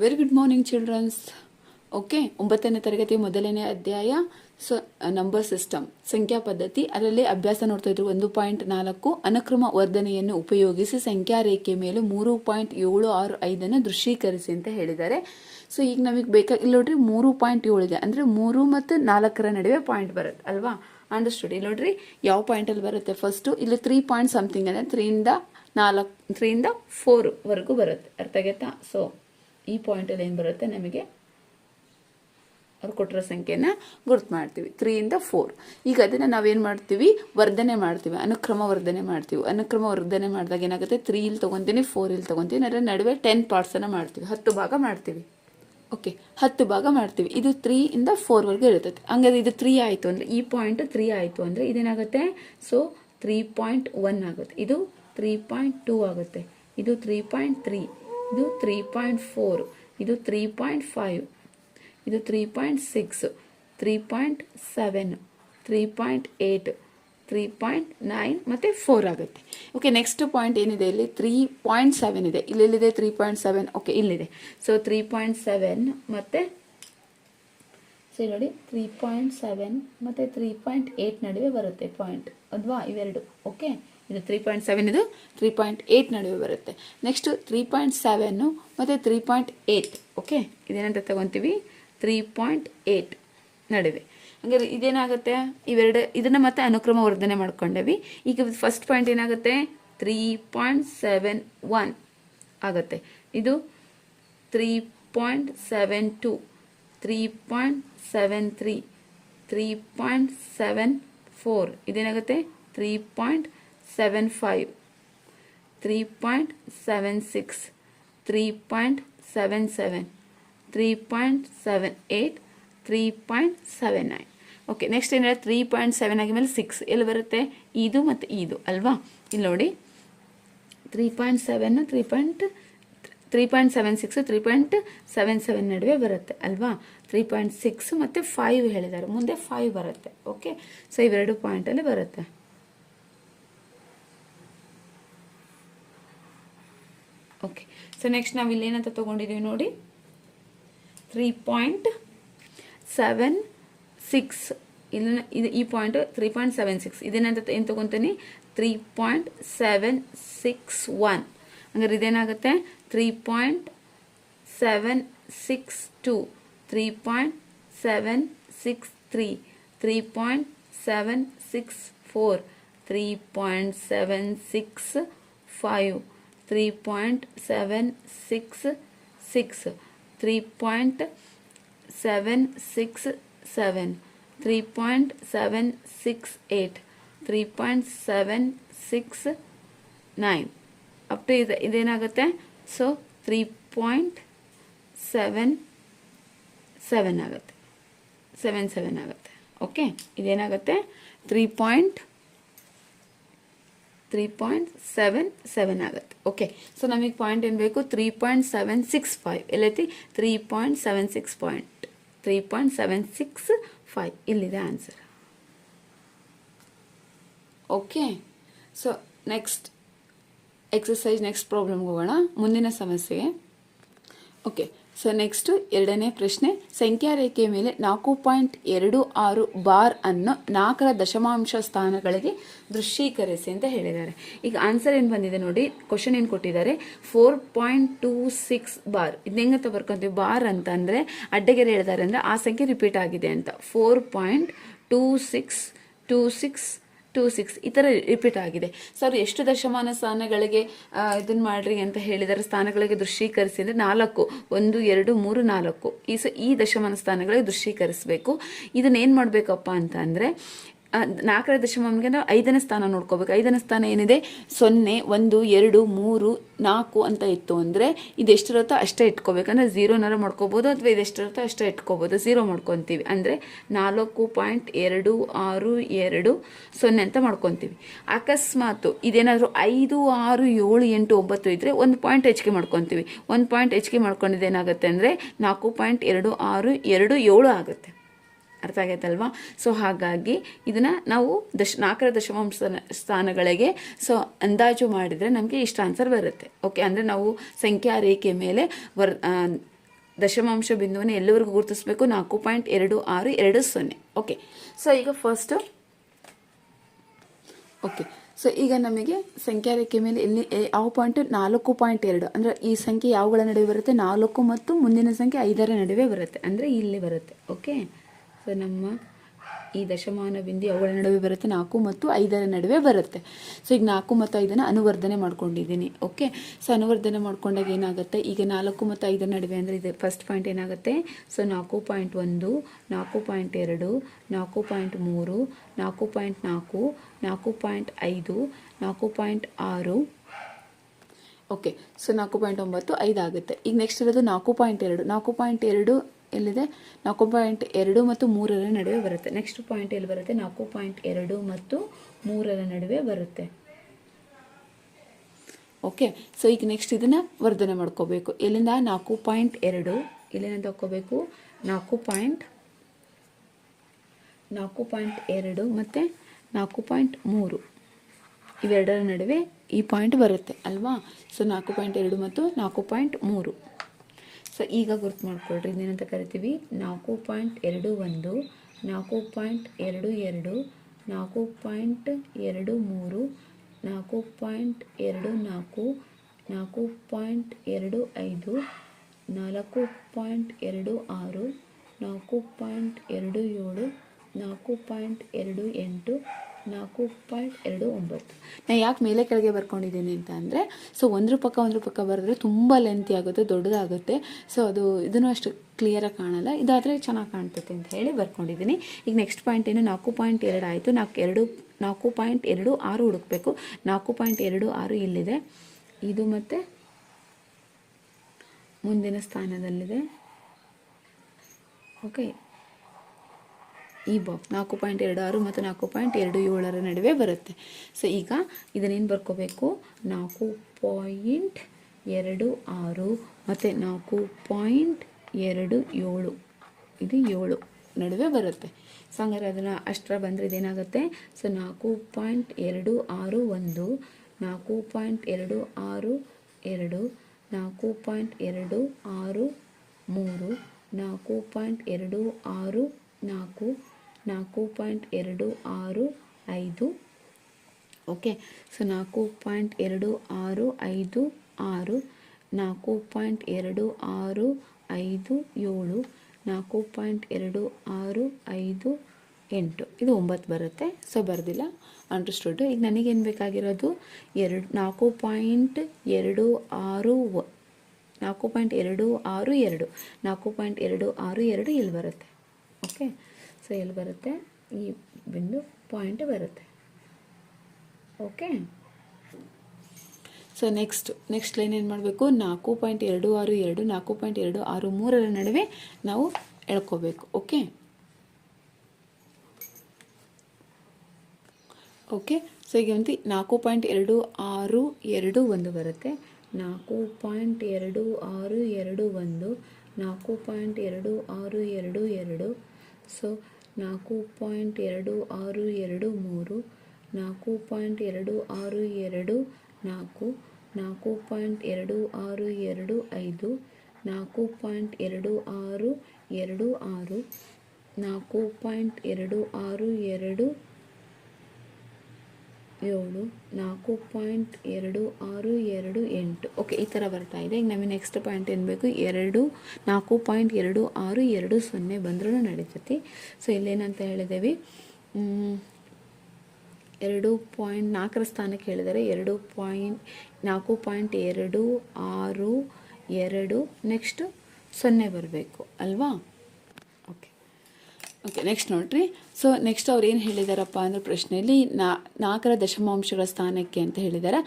Very good morning childrens okay ಒಂಬತ್ತನೇ ತರಗತಿ ಮೊದಲನೇ ಅಧ್ಯಾಯ ಸೊ ನಂಬರ್ ಸಿಸ್ಟಮ್ ಸಂಖ್ಯಾ ಪದ್ಧತಿ. ಅದರಲ್ಲಿ ಅಭ್ಯಾಸ ನೋಡ್ತಾ ಇದ್ರು. ಒಂದು ಪಾಯಿಂಟ್ ನಾಲ್ಕು, ಅನುಕ್ರಮ ವರ್ಧನೆಯನ್ನು ಉಪಯೋಗಿಸಿ ಸಂಖ್ಯಾ ರೇಖೆ ಮೇಲೆ ಮೂರು ಪಾಯಿಂಟ್ ಏಳು ಆರು ಐದನ್ನು ದೃಶ್ಯೀಕರಿಸಿ ಅಂತ ಹೇಳಿದ್ದಾರೆ. ಸೊ ಈಗ ನಮಗೆ ಬೇಕಾಗಿ ಇಲ್ಲಿ ನೋಡ್ರಿ, ಮೂರು ಪಾಯಿಂಟ್ ಏಳು ಇದೆ. ಅಂದರೆ ಮೂರು ಮತ್ತು ನಾಲ್ಕರ ನಡುವೆ ಪಾಯಿಂಟ್ ಬರುತ್ತೆ, ಅಲ್ವಾ? ಅಂಡರ್ಸ್ಟುಡ್ ಇಲ್ಲಿ ನೋಡ್ರಿ, ಯಾವ ಪಾಯಿಂಟಲ್ಲಿ ಬರುತ್ತೆ? ಫಸ್ಟು ಇಲ್ಲಿ ತ್ರೀ ಪಾಯಿಂಟ್ ಸಮಥಿಂಗ್ ಅಂದರೆ ತ್ರೀಯಿಂದ ನಾಲ್ಕು ತ್ರೀಯಿಂದ ಫೋರ್ವರೆಗೂ ಬರುತ್ತೆ. ಅರ್ಥ ಆಗೈತಾ? ಸೊ ಈ ಪಾಯಿಂಟಲ್ಲಿ ಏನು ಬರುತ್ತೆ ನಮಗೆ? ಅವ್ರು ಕೊಟ್ಟಿರೋ ಸಂಖ್ಯೆನ ಗುರ್ತು ಮಾಡ್ತೀವಿ. ತ್ರೀಯಿಂದ ಫೋರ್ ಈಗ ಅದನ್ನು ನಾವೇನು ಮಾಡ್ತೀವಿ? ವರ್ಧನೆ ಮಾಡ್ತೀವಿ. ಅನುಕ್ರಮ ವರ್ಧನೆ ಮಾಡ್ತೀವಿ. ಅನುಕ್ರಮ ವರ್ಧನೆ ಮಾಡಿದಾಗ ಏನಾಗುತ್ತೆ? ತ್ರೀ ಇಲ್ಲಿ ತೊಗೊತೀನಿ ಫೋರ್ ಇಲ್ಲಿ ತೊಗೊತೀನಿ, ಅದರ ನಡುವೆ ಟೆನ್ ಪಾರ್ಟ್ಸನ್ನು ಮಾಡ್ತೀವಿ. ಹತ್ತು ಭಾಗ ಮಾಡ್ತೀವಿ. ಓಕೆ ಹತ್ತು ಭಾಗ ಮಾಡ್ತೀವಿ. ಇದು ತ್ರೀ ಇಂದ ಫೋರ್ವರೆಗೂ ಇರುತ್ತೆ ಹಂಗಾದ್ರೆ ಇದು ತ್ರೀ ಆಯಿತು ಅಂದರೆ, ಈ ಪಾಯಿಂಟ್ ತ್ರೀ ಆಯಿತು ಅಂದರೆ ಇದೇನಾಗುತ್ತೆ? ಸೊ ತ್ರೀ ಪಾಯಿಂಟ್ ಒನ್ ಆಗುತ್ತೆ. ಇದು ತ್ರೀ ಪಾಯಿಂಟ್ ಟೂ ಆಗುತ್ತೆ. ಇದು ತ್ರೀ ಪಾಯಿಂಟ್ ತ್ರೀ ಇದು ತ್ರೀ ಪಾಯಿಂಟ್ ಫೋರ್ ಇದು ತ್ರೀ ಪಾಯಿಂಟ್ ಫೈವ್ ಇದು three point six three point seven three point eight three point nine ಮತ್ತು ಫೋರ್ ಆಗುತ್ತೆ ಓಕೆ ನೆಕ್ಸ್ಟ್ ಪಾಯಿಂಟ್ ಏನಿದೆ ಇಲ್ಲಿ ತ್ರೀ ಪಾಯಿಂಟ್ ಸೆವೆನ್ ಇದೆ ಇಲ್ಲೆಲ್ಲಿದೆ ತ್ರೀ ಪಾಯಿಂಟ್ ಸೆವೆನ್ ಓಕೆ ಇಲ್ಲಿದೆ ಸೊ ತ್ರೀ ಪಾಯಿಂಟ್ ಸೆವೆನ್ ಮತ್ತು ಸೊ ನೋಡಿ ತ್ರೀ ಪಾಯಿಂಟ್ ಸೆವೆನ್ ಮತ್ತು ತ್ರೀ ಪಾಯಿಂಟ್ ಏಯ್ಟ್ ನಡುವೆ ಬರುತ್ತೆ ಪಾಯಿಂಟ್ ಅಲ್ವಾ ಇವೆರಡು ಓಕೆ ಇದು ತ್ರೀ ಪಾಯಿಂಟ್ ಸೆವೆನ್ ಇದು ತ್ರೀ ಪಾಯಿಂಟ್ ಏಯ್ಟ್ ನಡುವೆ ಬರುತ್ತೆ ನೆಕ್ಸ್ಟು ತ್ರೀ ಪಾಯಿಂಟ್ ಸೆವೆನ್ನು ಮತ್ತು ತ್ರೀ ಪಾಯಿಂಟ್ ಏಯ್ಟ್ ಓಕೆ ಇದೇನಂತ ತಗೊತೀವಿ ತ್ರೀ ಪಾಯಿಂಟ್ ಏಯ್ಟ್ ನಡುವೆ ಹಂಗಾದ್ರೆ ಇದೇನಾಗುತ್ತೆ ಇವೆರಡು ಇದನ್ನು ಮತ್ತೆ ಅನುಕ್ರಮ ವರ್ಧನೆ ಮಾಡ್ಕೊಂಡೇವಿ ಈಗ ಫಸ್ಟ್ ಪಾಯಿಂಟ್ ಏನಾಗುತ್ತೆ ತ್ರೀ ಪಾಯಿಂಟ್ ಸೆವೆನ್ ಒನ್ ಆಗುತ್ತೆ ಇದು three point seven two three point seven three three point seven four ಇದೇನಾಗುತ್ತೆ three point seven five three point seven six three point seven seven three point seven eight three point seven nine okay next ಏನಿದೆ? Three point seven ಆಗಿದ್ಮೇಲೆ six ಎಲ್ಲಿ ಬರುತ್ತೆ? ಇದು ಮತ್ತು ಇದು, ಅಲ್ವಾ? ಇಲ್ಲಿ ನೋಡಿ. Three point seven three point three point seven six three point seven seven ನಡುವೆ ಬರುತ್ತೆ, ಅಲ್ವಾ? ತ್ರೀ ಪಾಯಿಂಟ್ ಸಿಕ್ಸ್ ಮತ್ತು ಫೈವ್ ಹೇಳಿದ್ದಾರೆ. ಮುಂದೆ ಫೈವ್ ಬರುತ್ತೆ ಓಕೆ ಸೊ ಇವೆರಡು ಪಾಯಿಂಟಲ್ಲಿ ಬರುತ್ತೆ. ಓಕೆ ಸೊ ನೆಕ್ಸ್ಟ್ ನಾವು ಇಲ್ಲಿ ಏನಂತ ತೊಗೊಂಡಿದ್ದೀವಿ ನೋಡಿ. ತ್ರೀ ಪಾಯಿಂಟ್ ಸೆವೆನ್ ಸಿಕ್ಸ್ ಇಲ್ಲಿ, ಇದು ಈ point three point seven six ಇದೇನಂತ ಏನು ತೊಗೊತೀನಿ? Three point seven six one ಹಂಗಾರೆ ಇದೇನಾಗುತ್ತೆ? Three point seven six two three point seven six three three point seven six four three point seven six five three point seven six six three point seven six seven three point seven six eight three point seven six nine up to ಇದು ಇದೇನಾಗುತ್ತೆ so three point seven seven ಆಗುತ್ತೆ seven seven ಆಗುತ್ತೆ okay ಇದೇನಾಗುತ್ತೆ three point three point seven seven ಆಗುತ್ತೆ. Okay so ನಮಗೆ point ಏನು ಬೇಕು? Three point seven six five ಎಲ್ಲೈತಿ? Three point seven six point three point seven six five ಇಲ್ಲಿದೆ answer okay so next exercise next ಪ್ರಾಬ್ಲಮ್ಗೆ ಹೋಗೋಣ. ಮುಂದಿನ ಸಮಸ್ಯೆಗೆ. Okay so next ಎರಡನೇ ಪ್ರಶ್ನೆ ಸಂಖ್ಯಾ ರೇಖೆಯ ಮೇಲೆ ನಾಲ್ಕು ಪಾಯಿಂಟ್ ಎರಡು ಆರು ಬಾರ್ ಅನ್ನು ನಾಲ್ಕರ ದಶಮಾಂಶ ಸ್ಥಾನಗಳಿಗೆ ದೃಶ್ಯೀಕರಿಸಿ ಅಂತ ಹೇಳಿದ್ದಾರೆ. ಈಗ ಆನ್ಸರ್ ಏನು ಬಂದಿದೆ ನೋಡಿ ಕ್ವಶನ್ ಏನು ಕೊಟ್ಟಿದ್ದಾರೆ? Four point two six bar. ಇದು ಹೆಂಗಂತ ಬರ್ಕೊಂತೀವಿ? ಬಾರ್ ಅಂತ ಅಂದರೆ ಅಡ್ಡಗೆರೆ ಹೇಳಿದ್ದಾರೆ ಅಂದರೆ ಆ ಸಂಖ್ಯೆ ರಿಪೀಟ್ ಆಗಿದೆ ಅಂತ. Four point two six two six two six ಈ ಥರ ರಿಪೀಟ್ ಆಗಿದೆ. ಸರ್, ಎಷ್ಟು ದಶಮಾನ ಸ್ಥಾನಗಳಿಗೆ ಇದನ್ನು ಮಾಡ್ರಿ ಅಂತ ಹೇಳಿದರೆ ಸ್ಥಾನಗಳಿಗೆ ದೃಶ್ಯೀಕರಿಸಿ ಅಂದರೆ ನಾಲ್ಕು, ಒಂದು, ಎರಡು, ಮೂರು, ನಾಲ್ಕು. ಈ ಸ, ಈ ದಶಮಾನ ಸ್ಥಾನಗಳಿಗೆ ದೃಶ್ಯೀಕರಿಸಬೇಕು. ಇದನ್ನೇನು ಮಾಡಬೇಕಪ್ಪ ಅಂತ ಅಂದರೆ ನಾಲ್ಕರ ದಶಮಾಂಶ ನಾವು ಐದನೇ ಸ್ಥಾನ ನೋಡ್ಕೋಬೇಕು. ಐದನೇ ಸ್ಥಾನ ಏನಿದೆ? ಸೊನ್ನೆ, ಒಂದು, ಎರಡು, ಮೂರು, ನಾಲ್ಕು ಅಂತ ಇತ್ತು ಅಂದರೆ ಇದು ಎಷ್ಟಿರುತ್ತೋ ಅಷ್ಟೇ ಇಟ್ಕೋಬೇಕಂದ್ರೆ ಝೀರೋನಾರ ಮಾಡ್ಕೋಬೋದು ಅಥವಾ ಇದು ಎಷ್ಟಿರುತ್ತೋ ಅಷ್ಟೇ ಇಟ್ಕೋಬೋದು. ಝೀರೋ ಮಾಡ್ಕೊತೀವಿ. ಅಂದರೆ ನಾಲ್ಕು ಪಾಯಿಂಟ್ ಎರಡು ಆರು ಎರಡು ಸೊನ್ನೆ ಅಂತ ಮಾಡ್ಕೊತೀವಿ. ಅಕಸ್ಮಾತು ಇದೇನಾದರೂ ಐದು, ಆರು, ಏಳು, ಎಂಟು, ಒಂಬತ್ತು ಇದ್ದರೆ ಒಂದು ಪಾಯಿಂಟ್ ಹೆಚ್ಚಿಗೆ ಮಾಡ್ಕೊತೀವಿ. ಒಂದು ಪಾಯಿಂಟ್ ಹೆಚ್ಚಿಗೆ ಮಾಡ್ಕೊಂಡಿದ್ದೇನಾಗುತ್ತೆ ಅಂದರೆ ನಾಲ್ಕು ಪಾಯಿಂಟ್ ಎರಡು ಆರು ಎರಡು ಏಳು ಆಗುತ್ತೆ. ಅರ್ಥ ಆಗೈತಲ್ವಾ? ಸೊ ಹಾಗಾಗಿ ಇದನ್ನು ನಾವು ದಶ, ನಾಲ್ಕರ ದಶಮಾಂಶ ಸ್ಥಾನಗಳಿಗೆ ಸೊ ಅಂದಾಜು ಮಾಡಿದರೆ ನಮಗೆ ಇಷ್ಟು ಆನ್ಸರ್ ಬರುತ್ತೆ. ಓಕೆ ಅಂದರೆ ನಾವು ಸಂಖ್ಯಾ ರೇಖೆ ಮೇಲೆ ವರ್ ದಶಮಾಂಶ ಬಿಂದುವನ್ನು ಎಲ್ಲವರೆಗೂ ಗುರುತಿಸಬೇಕು? ನಾಲ್ಕು ಪಾಯಿಂಟ್ ಎರಡು ಆರು ಎರಡು ಸೊನ್ನೆ. ಓಕೆ ಸೊ ಈಗ ಫಸ್ಟು ಓಕೆ ಸೊ ಈಗ ನಮಗೆ ಸಂಖ್ಯಾ ರೇಖೆ ಮೇಲೆ ಇಲ್ಲಿ ಯಾವ ಪಾಯಿಂಟು ನಾಲ್ಕು ಪಾಯಿಂಟ್ ಎರಡು. ಅಂದರೆ ಈ ಸಂಖ್ಯೆ ಯಾವುಗಳ ನಡುವೆ ಬರುತ್ತೆ? ನಾಲ್ಕು ಮತ್ತು ಮುಂದಿನ ಸಂಖ್ಯೆ ಐದರ ನಡುವೆ ಬರುತ್ತೆ. ಅಂದರೆ ಇಲ್ಲಿ ಬರುತ್ತೆ. ಓಕೆ ಸೊ ನಮ್ಮ ಈ ದಶಮಾನ ಬಿಂದು ಅವುಗಳ ನಡುವೆ ಬರುತ್ತೆ, ನಾಲ್ಕು ಮತ್ತು ಐದರ ನಡುವೆ ಬರುತ್ತೆ. ಸೊ ಈಗ ನಾಲ್ಕು ಮತ್ತು ಐದನ್ನು ಅನುವರ್ಧನೆ ಮಾಡ್ಕೊಂಡಿದ್ದೀನಿ ಓಕೆ ಸೊ ಅನುವರ್ಧನೆ ಮಾಡ್ಕೊಂಡಾಗ ಏನಾಗುತ್ತೆ? ಈಗ ನಾಲ್ಕು ಮತ್ತು ಐದರ ನಡುವೆ ಅಂದರೆ ಇದು ಫಸ್ಟ್ ಪಾಯಿಂಟ್ ಏನಾಗುತ್ತೆ? ಸೊ ನಾಲ್ಕು ಪಾಯಿಂಟ್ ಒಂದು, ನಾಲ್ಕು ಪಾಯಿಂಟ್ ಎರಡು, ನಾಲ್ಕು ಪಾಯಿಂಟ್ ಮೂರು, ನಾಲ್ಕು ಪಾಯಿಂಟ್ ನಾಲ್ಕು ನಾಲ್ಕು ಪಾಯಿಂಟ್ ಐದು, ನಾಲ್ಕು ಪಾಯಿಂಟ್ ಆರು. ಓಕೆ ಸೊ ನಾಲ್ಕು ಪಾಯಿಂಟ್ ಒಂಬತ್ತು ಐದಾಗುತ್ತೆ ಈಗ ನೆಕ್ಸ್ಟ್ ಇರೋದು ನಾಲ್ಕು ಪಾಯಿಂಟ್ ಎರಡು. ನಾಲ್ಕು ಪಾಯಿಂಟ್ ಎರಡು ಎಲ್ಲಿದೆ? ನಾಲ್ಕು ಪಾಯಿಂಟ್ ಎರಡು ಮತ್ತು ಮೂರರ ನಡುವೆ ಬರುತ್ತೆ. ನೆಕ್ಸ್ಟ್ ಪಾಯಿಂಟ್ ಎಲ್ಲಿ ಬರುತ್ತೆ? ನಾಲ್ಕು ಪಾಯಿಂಟ್ ಎರಡು ಮತ್ತು ಮೂರರ ನಡುವೆ ಬರುತ್ತೆ. ಓಕೆ ಸೊ ಈಗ ನೆಕ್ಸ್ಟ್ ಇದನ್ನು ವರ್ಧನೆ ಮಾಡ್ಕೋಬೇಕು. ಇಲ್ಲಿಂದ ನಾಲ್ಕು ಪಾಯಿಂಟ್ ಎರಡು. ಎಲ್ಲಿಂದ ತಕ್ಕೋಬೇಕು ನಾಲ್ಕು ಪಾಯಿಂಟ್ ನಾಲ್ಕು ಪಾಯಿಂಟ್ ಎರಡು ಮತ್ತು ನಾಲ್ಕು ಪಾಯಿಂಟ್ ಮೂರು. ಇವೆರಡರ ನಡುವೆ ಈ ಪಾಯಿಂಟ್ ಬರುತ್ತೆ, ಅಲ್ವಾ? ಸೊ ನಾಲ್ಕು ಪಾಯಿಂಟ್ ಎರಡು ಮತ್ತು ನಾಲ್ಕು ಪಾಯಿಂಟ್ ಮೂರು. ಸೊ ಈಗ ಗುರ್ತು ಮಾಡ್ಕೊಳ್ರಿ. ಇದೇನಂತ ಕರಿತೀವಿ. ನಾಲ್ಕು ಪಾಯಿಂಟ್ ಎರಡು ಒಂದು, ನಾಲ್ಕು ಪಾಯಿಂಟ್ ಎರಡು ಎರಡು, ನಾಲ್ಕು ಪಾಯಿಂಟ್ ಎರಡು ಮೂರು, ನಾಲ್ಕು ಪಾಯಿಂಟ್ ಎರಡು ನಾಲ್ಕು ನಾಲ್ಕು ಪಾಯಿಂಟ್ ಎರಡು ಐದು, ನಾಲ್ಕು ಪಾಯಿಂಟ್ ಎರಡು ಆರು, ನಾಲ್ಕು ಪಾಯಿಂಟ್ ಎರಡು ಏಳು, ನಾಲ್ಕು ಪಾಯಿಂಟ್ ಎರಡು ಎಂಟು ನಾಲ್ಕು ಪಾಯಿಂಟ್ ಎರಡು ಒಂಬತ್ತು. ನಾನು ಯಾಕೆ ಮೇಲೆ ಕೆಳಗೆ ಬರ್ಕೊಂಡಿದ್ದೀನಿ ಅಂತ ಅಂದರೆ ಸೊ ಒಂದ್ರ ಪಕ್ಕ ಒಂದ್ರ ಪಕ್ಕ ಬರೆದ್ರೆ ತುಂಬ ಲೆಂತಿ ಆಗುತ್ತೆ, ದೊಡ್ಡದಾಗುತ್ತೆ. ಸೊ ಅದು ಇದನ್ನು ಅಷ್ಟು ಕ್ಲಿಯರಾಗಿ ಕಾಣಲ್ಲ. ಇದಾದರೆ ಚೆನ್ನಾಗಿ ಕಾಣ್ತೈತೆ ಅಂತ ಹೇಳಿ ಬರ್ಕೊಂಡಿದ್ದೀನಿ. ಈಗ ನೆಕ್ಸ್ಟ್ ಪಾಯಿಂಟ್ ಏನು? ನಾಲ್ಕು ಪಾಯಿಂಟ್ ಎರಡು ಆಯಿತು. ನಾಲ್ಕು ಎರಡು, ನಾಲ್ಕು ಪಾಯಿಂಟ್ ಎರಡು ಆರು ಹುಡುಕಬೇಕು. ನಾಲ್ಕು ಪಾಯಿಂಟ್ ಎರಡು ಆರು ಇಲ್ಲಿದೆ ಇದು ಮತ್ತು ಮುಂದಿನ ಸ್ಥಾನದಲ್ಲಿದೆ. ಓಕೆ ಈ ಬಾಕ್ಸ್ ನಾಲ್ಕು ಪಾಯಿಂಟ್ ಎರಡು ಆರು ಮತ್ತು ನಾಲ್ಕು ಪಾಯಿಂಟ್ ಎರಡು ಏಳರ ನಡುವೆ ಬರುತ್ತೆ. ಸೊ ಈಗ ಇದನ್ನೇನು ಬರ್ಕೋಬೇಕು? ನಾಲ್ಕು ಪಾಯಿಂಟ್ ಎರಡು ಆರು ಮತ್ತು ನಾಲ್ಕು ಪಾಯಿಂಟ್ ಎರಡು ಏಳು. ಇದು ಏಳು ನಡುವೆ ಬರುತ್ತೆ. ಸೊ ಹಂಗಾರೆ ಅದನ್ನು ಅಷ್ಟರ ಬಂದರೆ ಇದೇನಾಗುತ್ತೆ? ಸೊ ನಾಲ್ಕು ಪಾಯಿಂಟ್ ಎರಡು ಆರು ಒಂದು, ನಾಲ್ಕು ಪಾಯಿಂಟ್ ಎರಡು ಆರು ಎರಡು, ನಾಲ್ಕು ಪಾಯಿಂಟ್ ಎರಡು ಆರು ಮೂರು, ನಾಲ್ಕು ಪಾಯಿಂಟ್ ಎರಡು ಆರು ನಾಲ್ಕು ನಾಲ್ಕು ಪಾಯಿಂಟ್ ಎರಡು ಆರು ಐದು. ಓಕೆ ಸೊ ನಾಲ್ಕು ಪಾಯಿಂಟ್ ಎರಡು ಆರು ಐದು ಆರು. ನಾಲ್ಕು ಪಾಯಿಂಟ್ ಎರಡು ಆರು ಐದು ಏಳು. ನಾಲ್ಕು ಪಾಯಿಂಟ್ ಎರಡು ಆರು ಐದು ಎಂಟು. ಇದು ಒಂಬತ್ತು ಬರುತ್ತೆ. ಸೊ ಬರೆದಿಲ್ಲ. ಅಂಡರ್ಸ್ಟುಡ್ ಈಗ ನನಗೇನು ಬೇಕಾಗಿರೋದು? ಎರಡು, ನಾಲ್ಕು ಪಾಯಿಂಟ್ ಎರಡು ಆರು ನಾಲ್ಕು ಪಾಯಿಂಟ್ ಎರಡು ಆರು ಎರಡು. ನಾಲ್ಕು ಪಾಯಿಂಟ್ ಎರಡು ಆರು ಎರಡು ಇಲ್ಲಿ ಬರುತ್ತೆ. ಓಕೆ ಸೊ ಎಲ್ಲಿ ಬರುತ್ತೆ, ಈ ಬಿಂದು ಪಾಯಿಂಟ್ ಬರುತ್ತೆ. Okay so next next line ಏನು ಮಾಡಬೇಕು? ನಾಲ್ಕು ಪಾಯಿಂಟ್ ಎರಡು ಆರು ಎರಡು, ನಾಲ್ಕು ಪಾಯಿಂಟ್ ಎರಡು ಆರು ಮೂರರ ನಡುವೆ ನಾವು ಎಳ್ಕೋಬೇಕು. ಓಕೆ ಓಕೆ ಸೊ ಈಗ ಒಂದು ನಾಲ್ಕು ಪಾಯಿಂಟ್ ಎರಡು ಆರು ಎರಡು ಒಂದು ಬರುತ್ತೆ. ನಾಲ್ಕು ಪಾಯಿಂಟ್ ಎರಡು ಆರು ಎರಡು ಒಂದು, ನಾಲ್ಕು ಪಾಯಿಂಟ್ ಎರಡು ಆರು ಎರಡು ಎರಡು ಸೊ, ನಾಲ್ಕು ಪಾಯಿಂಟ್ ಎರಡು ಆರು ಎರಡು ಮೂರು, ನಾಲ್ಕು ಪಾಯಿಂಟ್ ಎರಡು ಆರು ಎರಡು ನಾಲ್ಕು ನಾಲ್ಕು ಪಾಯಿಂಟ್ ಎರಡು ಆರು ಎರಡು ಐದು, ನಾಲ್ಕು ಪಾಯಿಂಟ್ ಎರಡು ಆರು ಎರಡು ಆರು, ನಾಲ್ಕು ಪಾಯಿಂಟ್ ಎರಡು ಆರು ಎರಡು ಏಳು, ನಾಲ್ಕು ಪಾಯಿಂಟ್ ಎರಡು ಆರು ಎರಡು ಎಂಟು. ಓಕೆ ಈ ಥರ ಬರ್ತಾ ಇದೆ. ಈಗ ನಮಗೆ ನೆಕ್ಸ್ಟ್ ಪಾಯಿಂಟ್ ಏನು ಬೇಕು? ಎರಡು, ನಾಲ್ಕು ಪಾಯಿಂಟ್ ಎರಡು ಆರು ಎರಡು ಸೊನ್ನೆ ಬಂದ್ರೂ ನಡೀತೈತಿ. ಸೊ ಇಲ್ಲೇನಂತ ಹೇಳಿದ್ದೇವೆ ಎರಡು ಪಾಯಿಂಟ್ ನಾಲ್ಕರ ಸ್ಥಾನಕ್ಕೆ ಹೇಳಿದರೆ. ಎರಡು ಪಾಯಿಂಟ್, ನಾಲ್ಕು ಪಾಯಿಂಟ್ ಎರಡು ಆರು ಎರಡು ನೆಕ್ಸ್ಟು ಸೊನ್ನೆ ಬರಬೇಕು. ಅಲ್ವಾ? ಓಕೆ ನೆಕ್ಸ್ಟ್ ನೋಡ್ರಿ. ಸೊ ನೆಕ್ಸ್ಟ್ ಅವ್ರು ಏನು ಹೇಳಿದಾರಪ್ಪ ಅಂದ್ರೆ ಪ್ರಶ್ನೆಯಲ್ಲಿ ನಾ, ನಾಲ್ಕರ ದಶಮಾಂಶಗಳ ಸ್ಥಾನಕ್ಕೆ ಅಂತ ಹೇಳಿದ್ದಾರೆ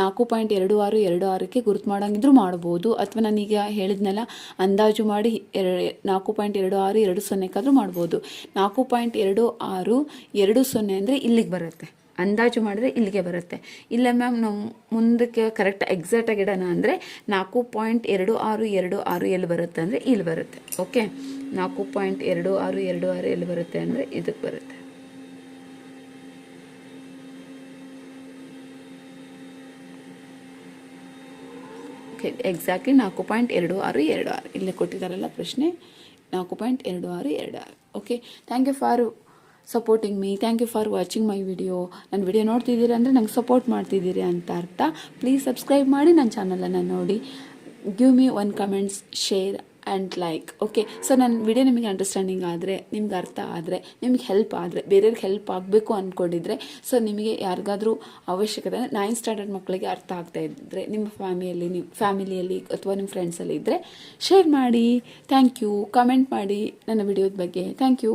ನಾಲ್ಕು ಪಾಯಿಂಟ್ ಎರಡು ಆರು, ಎರಡು ಆರಕ್ಕೆ ಗುರುತು ಮಾಡೋಂಗಿದ್ರು ಮಾಡ್ಬೋದು. ಅಥವಾ ನಾನೀಗ ಹೇಳಿದ್ನಲ್ಲ, ಅಂದಾಜು ಮಾಡಿ ಎರ, ನಾಲ್ಕು ಪಾಯಿಂಟ್ ಎರಡು ಆರು, ಎರಡು ಸೊನ್ನೆಕ್ಕಾದರೂ ಮಾಡ್ಬೋದು. ನಾಲ್ಕು ಪಾಯಿಂಟ್ ಎರಡು ಆರು, ಎರಡು ಸೊನ್ನೆ ಅಂದರೆ ಇಲ್ಲಿಗೆ ಬರುತ್ತೆ. ಅಂದಾಜು ಮಾಡಿದ್ರೆ ಇಲ್ಲಿಗೆ ಬರುತ್ತೆ. ಇಲ್ಲ ಮ್ಯಾಮ್, ನಾವು ಮುಂದಕ್ಕೆ ಕರೆಕ್ಟ್ ಎಕ್ಸಾಕ್ಟಾಗಿ ಇಡೋಣ ಅಂದರೆ ನಾಲ್ಕು ಪಾಯಿಂಟ್ ಎರಡು ಆರು ಎರಡು ಆರು ಎಲ್ಲಿ ಬರುತ್ತೆ ಅಂದರೆ ಇಲ್ಲಿ ಬರುತ್ತೆ. ಓಕೆ ನಾಲ್ಕು ಪಾಯಿಂಟ್ ಎರಡು ಆರು ಎರಡು ಆರು ಎಲ್ಲಿ ಬರುತ್ತೆ ಅಂದರೆ ಇದಕ್ಕೆ ಬರುತ್ತೆ. ಓಕೆ ಎಕ್ಸಾಕ್ಟ್ಲಿ ನಾಲ್ಕು ಪಾಯಿಂಟ್ ಎರಡು ಆರು ಎರಡು ಆರು. ಇಲ್ಲಿ ಕೊಟ್ಟಿದ್ದಾರಲ್ಲ ಪ್ರಶ್ನೆ, ನಾಲ್ಕು ಪಾಯಿಂಟ್ ಎರಡು ಆರು ಎರಡು ಆರು. Okay thank you for supporting me thank you for watching my video ನನ್ನ ವಿಡಿಯೋ ನೋಡ್ತಿದ್ದೀರಿ ಅಂದರೆ ನಂಗೆ ಸಪೋರ್ಟ್ ಮಾಡ್ತಿದ್ದೀರಿ ಅಂತ ಅರ್ಥ. ಪ್ಲೀಸ್ ಸಬ್ಸ್ಕ್ರೈಬ್ ಮಾಡಿ ನನ್ನ ಚಾನಲನ್ನು ನೋಡಿ. Give me one comments share and like okay so ನನ್ನ ವಿಡಿಯೋ ನಿಮಗೆ ಅಂಡರ್ಸ್ಟ್ಯಾಂಡಿಂಗ್ ಆದರೆ, ನಿಮ್ಗೆ ಅರ್ಥ ಆದರೆ, ನಿಮ್ಗೆ ಹೆಲ್ಪ್ ಆದರೆ, ಬೇರೆಯವ್ರಿಗೆ ಹೆಲ್ಪ್ ಆಗಬೇಕು ಅಂದ್ಕೊಂಡಿದ್ರೆ ಸೊ ನಿಮಗೆ ಯಾರಿಗಾದರೂ ಅವಶ್ಯಕತೆ ನೈನ್ ಸ್ಟ್ಯಾಂಡರ್ಡ್ ಮಕ್ಕಳಿಗೆ ಅರ್ಥ ಆಗ್ತಾ ಇದ್ದರೆ ನಿಮ್ಮ ಫ್ಯಾಮಿಲಿಯಲ್ಲಿ ನಿಮ್ಮ ಫ್ಯಾಮಿಲಿಯಲ್ಲಿ ಅಥವಾ ನಿಮ್ಮ ಫ್ರೆಂಡ್ಸಲ್ಲಿ ಇದ್ದರೆ ಶೇರ್ ಮಾಡಿ ಥ್ಯಾಂಕ್ ಯು ಕಮೆಂಟ್ ಮಾಡಿ ನನ್ನ ವಿಡಿಯೋದ ಬಗ್ಗೆ ಥ್ಯಾಂಕ್ ಯು